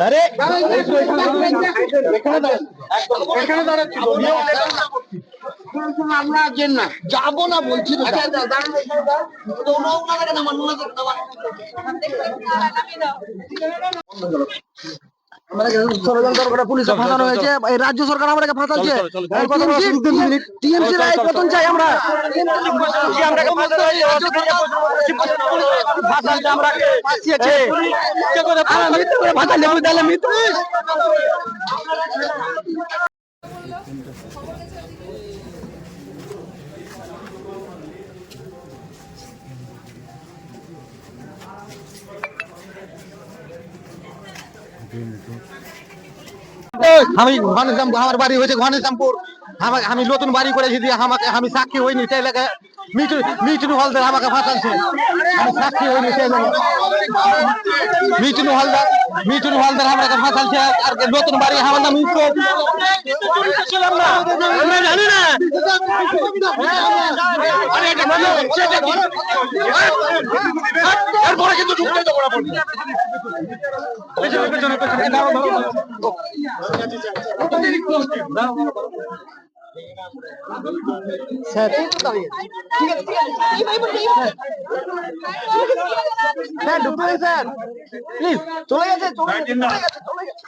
আরে! আমরা আর্জেন্ট না। যাব না বলছি তো। আচ্ছা দাঁড়ান ষড়যন্ত্র করে পুলিশে ফাঁসানো হয়েছে এই রাজ্য সরকার আমাদেরকে ফাঁসাচ্ছে। টিএমসি রায় পতন চাই আমরা। আমি ঘনশ্যাম আমার বাড়ি হয়েছে ঘনশ্যামপুর আমাকে আমি নতুন বাড়ি করেছি দিয়ে আমাকে আমি সাক্ষী হইনি সেই লেগে মিঠু মিঠুন হলদার আমাকে ফাঁসাচ্ছে আমি সাক্ষী হইনি সেই লেগে। মিঠুন হলদার মিঠুন হলদার আমাকে ফাঁসাচ্ছে আর নতুন বাড়ি আমার নাম ইসরত ছিলাম না। আমরা জানি না এরপরে কিন্তু ঢুকতে দেবো না পেছনে পেছনে পেছনে স্যার স্যার প্লিজ চলে গেছে চলে গেছে চলে গেছে চলে গেছে।